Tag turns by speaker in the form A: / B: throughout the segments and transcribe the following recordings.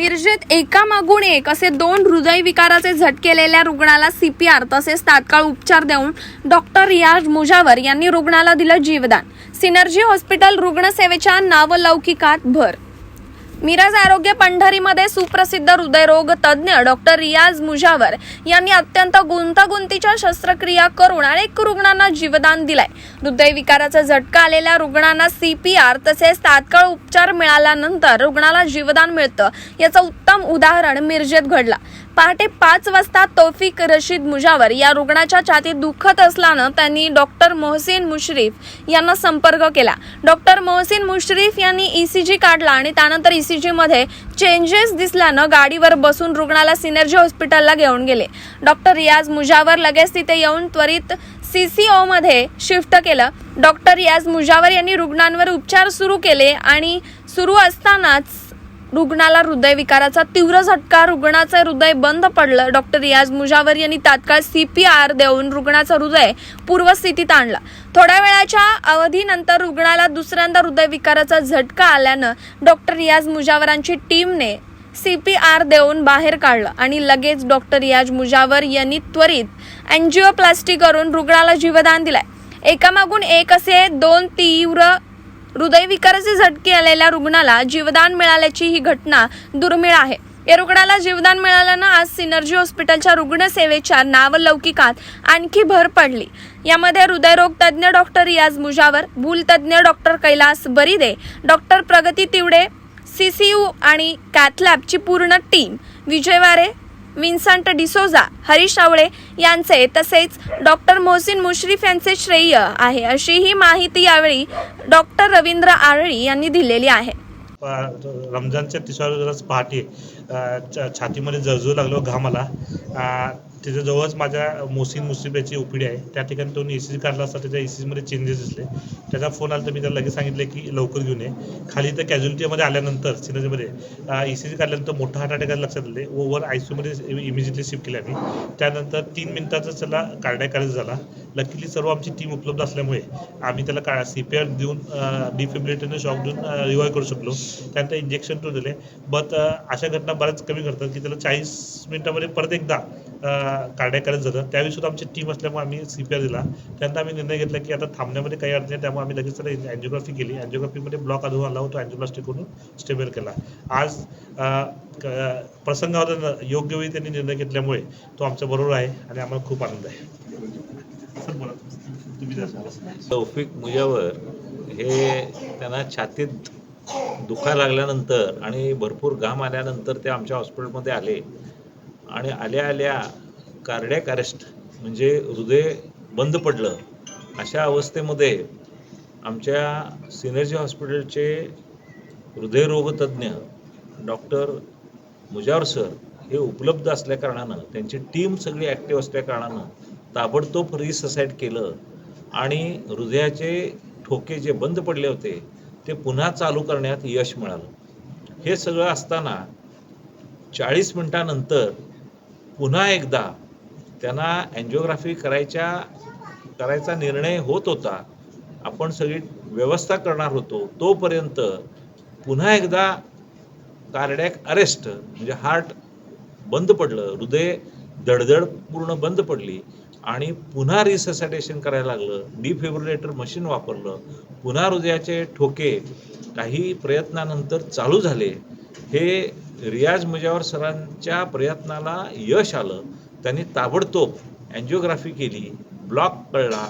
A: मिरजेत एकामागून एक असे दोन हृदयविकाराचे झटकेलेल्या रुग्णाला सीपीआर तसेच तात्काळ उपचार देऊन डॉक्टर रियाज मुजावर यांनी रुग्णाला दिलं जीवदान. सिनर्जी हॉस्पिटल रुग्णसेवेच्या नावलौकिकात भर मिरज आरोग्य पंढरीमध्ये सुप्रसिद्ध हृदयरोग तज्ज्ञ डॉक्टर रियाज मुजावर यांनी अत्यंत गुंतागुंतीच्या शस्त्रक्रिया करून अनेक रुग्णांना जीवदान दिलाय. हृदयविकाराचा झटका आलेल्या रुग्णांना सीपीआर तसेच तात्काळ उपचार मिळाल्यानंतर रुग्णाला जीवदान मिळतं. याचं उत्तम उदाहरण मिरजेत घडला. पहाटे पाच वाजता तौफिक रशीद मुजावर या रुग्णाच्या छातीत दुखत असल्यानं त्यांनी डॉक्टर मोहसिन मुश्रीफ यांना संपर्क केला. डॉक्टर मोहसिन मुश्रीफ यांनी ईसीजी काढला आणि त्यानंतर ईसीजी मध्ये चेंजेस दिसल्यानं गाडीवर बसून रुग्णाला सिनर्जी हॉस्पिटलला घेऊन गेले. डॉक्टर रियाज मुजावर लगेच तिथे येऊन त्वरित सीसीओ मध्ये शिफ्ट केलं. डॉक्टर रियाज मुजावर यांनी रुग्णांवर उपचार सुरू केले आणि सुरू असतानाच रुग्णाला हृदयविकाराचा तीव्र झटका रुग्णाचं हृदय बंद पडलं. डॉक्टर रियाज मुजावर यांनी तात्काळ सीपीआर देऊन रुग्णाचं हृदय पूर्वस्थितीत आणलं. थोड्या वेळाच्या अवधीनंतर रुग्णाला दुसऱ्यांदा हृदयविकाराचा झटका आल्यानं डॉक्टर रियाज मुजावरांची टीमने सीपीआर देऊन बाहेर काढलं आणि लगेच डॉक्टर रियाज मुजावर यांनी त्वरित अँजिओप्लास्टी करून रुग्णाला जीवदान दिलंय. एकामागून एक असे दोन तीव्र हृदयविकाराचे झटके आलेल्या रुग्णाला जीवदान मिळाल्याची ही घटना दुर्मिळ आहे. या रुग्णाला जीवदान मिळाल्यानं आज सिनर्जी हॉस्पिटलच्या रुग्णसेवेच्या नावलौकिकात आणखी भर पडली. यामध्ये हृदयरोग तज्ज्ञ doctor Riyaz Mujawar भूलतज्ज्ञ doctor Kailas Baride doctor Pragati Tiwade CCU आणि कॅथलॅबची पूर्ण टीम विजय वारे विन्संट डिसोजा हरीश आवळे यांचे तसेच डॉक्टर मोहसिन मुश्रीफ यांचे श्रेय आहे अशी ही माहिती यावेळी डॉक्टर रवींद्र आरळी यांनी दिलेली आहे.
B: रमजानच्या तिसऱ्या पहाटे छातीमध्ये जळजळ लागलो घामाला आला माझ्या तिथे जवळच माझ्या मोसीन मुसिबेची ओपीडी आहे. त्या ठिकाणी तो ए सी जी काढला असता त्याच्या ए सी सीमध्ये चेंजेस दिसले. त्याचा फोन आला तर मी त्याला लगेच सांगितले की लवकर घेऊन ये. खाली तर कॅज्युलिटीमध्ये आल्यानंतर सिनर्जीमध्ये ई सी जी काढल्यानंतर मोठा हार्ट अटॅक लक्षात आले. ओव्हर आय सी यूमध्ये इमिजिएटली शिफ्ट केले आम्ही. त्यानंतर तीन मिनिटाचा त्याला कार्डियक अरेस्ट झाला. लकीली सर्व आमची टीम उपलब्ध असल्यामुळे आम्ही त्याला का सी पी आर देऊन डिफिब्रिलेटरने शॉक देऊन रिवाईव्ह करू शकलो. त्यानंतर इंजेक्शन टू दिले. बट अशा घटना बऱ्याच कमी करतात की त्याला चाळीस मिनिटामध्ये परत एकदा कार्डियक करत झालं त्यावेळी सुद्धा आमची टीम असल्यामुळे आम्ही सी पी आर दिला. त्यानंतर आम्ही निर्णय घेतला की आता थांबण्यामध्ये काही अडचण नाही. त्यामुळे आम्ही लगेच त्याला अँजिओग्राफी केली. अँजिओग्राफीमध्ये ब्लॉक आढळून आला होता. अँजिओप्लास्टिक करून स्टेबल केला. आज क- प्रसंगावर योग्य वेळी त्यांनी निर्णय घेतल्यामुळे तो आमच्या बरोबर आहे आणि आम्हाला खूप आनंद आहे. सर बोला. तुम्ही
C: तौफिक मुजावर हे त्यांना छातीत दुखा लागल्यानंतर आणि भरपूर घाम आल्यानंतर ते आमच्या हॉस्पिटलमध्ये आले. आणि आल्या आल्या कार्डियक अरेस्ट म्हणजे हृदय बंद पडलं अशा अवस्थेमध्ये आमच्या सिनर्जी हॉस्पिटलचे हृदयरोगतज्ञ डॉक्टर मुजावर सर हे उपलब्ध असल्याकारणानं त्यांची टीम सगळी ॲक्टिव्ह असल्याकारणानं ताबडतोब रिससाईड केलं आणि हृदयाचे ठोके जे बंद पडले होते ते पुन्हा चालू करण्यात यश मिळालं. हे सगळं असताना चाळीस मिनटानंतर पुन्हा एकदा त्यांना अँजिओग्राफी करायच्या करायचा निर्णय होत होता. आपण सगळी व्यवस्था करणार होतो. तोपर्यंत पुन्हा एकदा कार्डॅक अरेस्ट म्हणजे हार्ट बंद पडलं. हृदय दडदड पूर्ण बंद पडली. आणि पुन्हा रिससायटेशन करायला लागलं. डिफिब्रिलेटर मशीन वापरलं. पुन्हा हृदयाचे ठोके काही प्रयत्नानंतर चालू झाले. हे रियाज मुजावर सरांच्या प्रयत्नाला यश आलं. त्यांनी ताबडतोब अँजिओग्राफी केली ब्लॉक कळला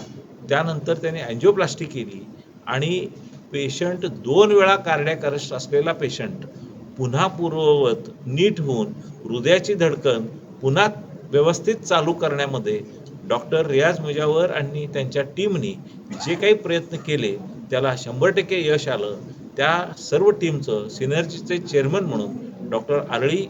C: त्यानंतर त्यांनी अँजिओप्लास्टी केली आणि पेशंट दोन वेळा कार्डियक अरेस्ट असलेला पेशंट पुन्हा पूर्ववत नीट होऊन हृदयाची धडकन पुन्हा व्यवस्थित चालू करण्यामध्ये डॉक्टर रियाज मुजावर आणि त्यांच्या टीमनी जे काही प्रयत्न केले त्याला शंभर टक्के यश आलं. त्या सर्व टीमचं सिनर्जीचे चेअरमन म्हणून डॉक्टर आरळी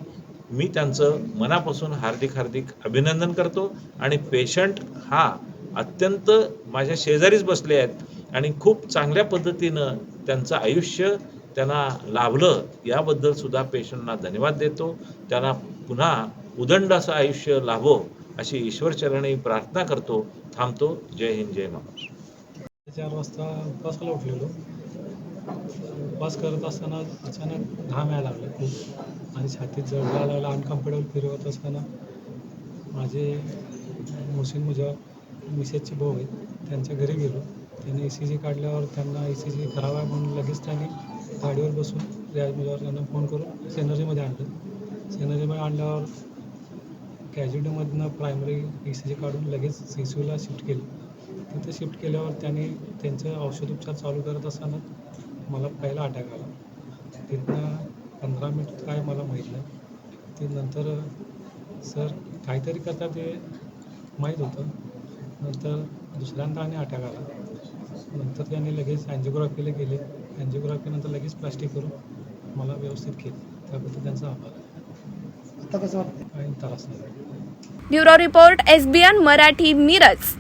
C: मी त्यांचं मनापासून हार्दिक हार्दिक अभिनंदन करतो. आणि पेशंट हा अत्यंत माझ्या शेजारीच बसले आहेत. आणि खूप चांगल्या पद्धतीनं त्यांचं आयुष्य त्यांना लाभलं याबद्दल सुद्धा पेशंटना धन्यवाद देतो. त्यांना पुन्हा उदंड असं आयुष्य लाभो अशी ईश्वरचरणी प्रार्थना करतो थांबतो. जय हिंद जय महाराष्ट्र.
D: चार वाजता उपासाला उठलेलो. उपवास करत असताना अचानक घाम यायला लागला खूप. आणि छातीत जळला लागला अनकम्फर्टेबल फिरवत होत असताना. माझे मोसिन मुजा मिसेसचे भाऊ आहेत त्यांच्या घरी गेलो. त्यांनी ए सी जी काढल्यावर त्यांना ए सी जी करावा आहे म्हणून लगेच त्यांनी गाडीवर बसून रियाज मुजावर त्यांना फोन करून सेनर्जीमध्ये आणलं. सेनर्जीमध्ये आणल्यावर कॅज्युटीमधनं प्रायमरी ई सी जी काढून लगेच सी सी यूला शिफ्ट केलं. तिथे शिफ्ट केल्यावर त्यांनी त्यांचं औषधोपचार चालू करत असताना मला पहिला अटॅक आला. तिथनं पंधरा मिनिट काय मला माहीत नाही. ते नंतर सर काहीतरी करता ते माहीत होतं. नंतर दुसऱ्यांदा आणि अटॅक आला. नंतर त्यांनी लगेच अँजिओग्राफीला गेले. अँजिओग्राफीनंतर लगेच प्लास्टिक करून मला व्यवस्थित केलं. त्याबद्दल त्यांचा आभार.
E: आता कसं वाटतं
D: काही त्रास नाही.
A: Bureau report SBN Marathi Miraj.